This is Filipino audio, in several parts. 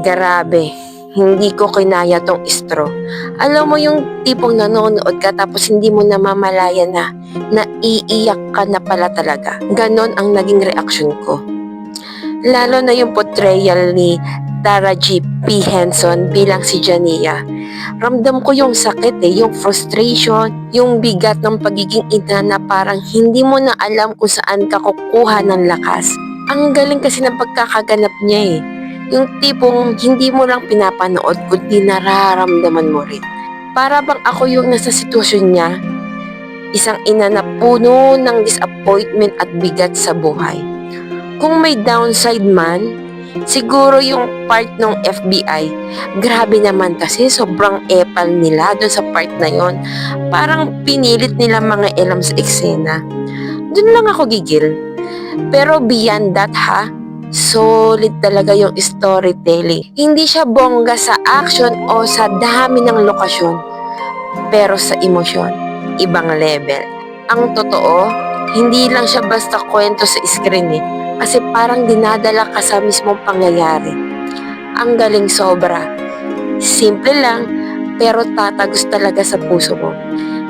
Grabe, hindi ko kinaya tong istro. Alam mo yung tipong nanonood ka tapos hindi mo namamalaya na naiiyak ka na pala talaga. Ganon ang naging reaksyon ko. Lalo na yung portrayal ni Tara G. P. Henson bilang si Jania. Ramdam ko yung sakit eh, yung frustration, yung bigat ng pagiging ina na parang hindi mo na alam kung saan ka kukuha ng lakas. Ang galing kasi ng pagkakaganap niya eh. Yung tipong hindi mo lang pinapanood kundi nararamdaman mo rin. Para bang ako yung nasa sitwasyon niya, isang ina na puno ng disappointment at bigat sa buhay. Kung may downside man, siguro yung part ng FBI, grabe naman kasi sobrang epal nila doon sa part na yon. Parang pinilit nila mga elam sa eksena. Doon lang ako gigil. Pero beyond that ha, solid talaga yung storytelling. Hindi siya bongga sa action o sa dami ng lokasyon, pero sa emosyon, ibang level. Ang totoo, hindi lang siya basta kwento sa screen eh, kasi parang dinadala ka sa mismong pangyayari. Ang galing sobra. Simple lang, pero tatagos talaga sa puso mo.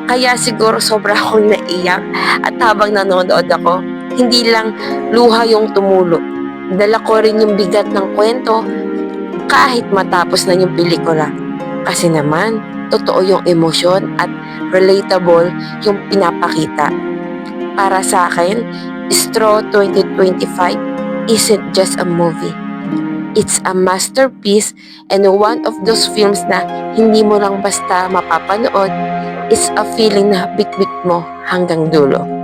Kaya siguro sobra akong naiyak at habang nanonood ako, hindi lang luha yung tumulo. Dala ko rin yung bigat ng kwento kahit matapos na yung pelikula. Kasi naman, totoo yung emosyon at relatable yung pinapakita. Para sa akin, Straw 2025 isn't just a movie. It's a masterpiece and one of those films na hindi mo lang basta mapapanood, it's a feeling na bit-bit mo hanggang dulo.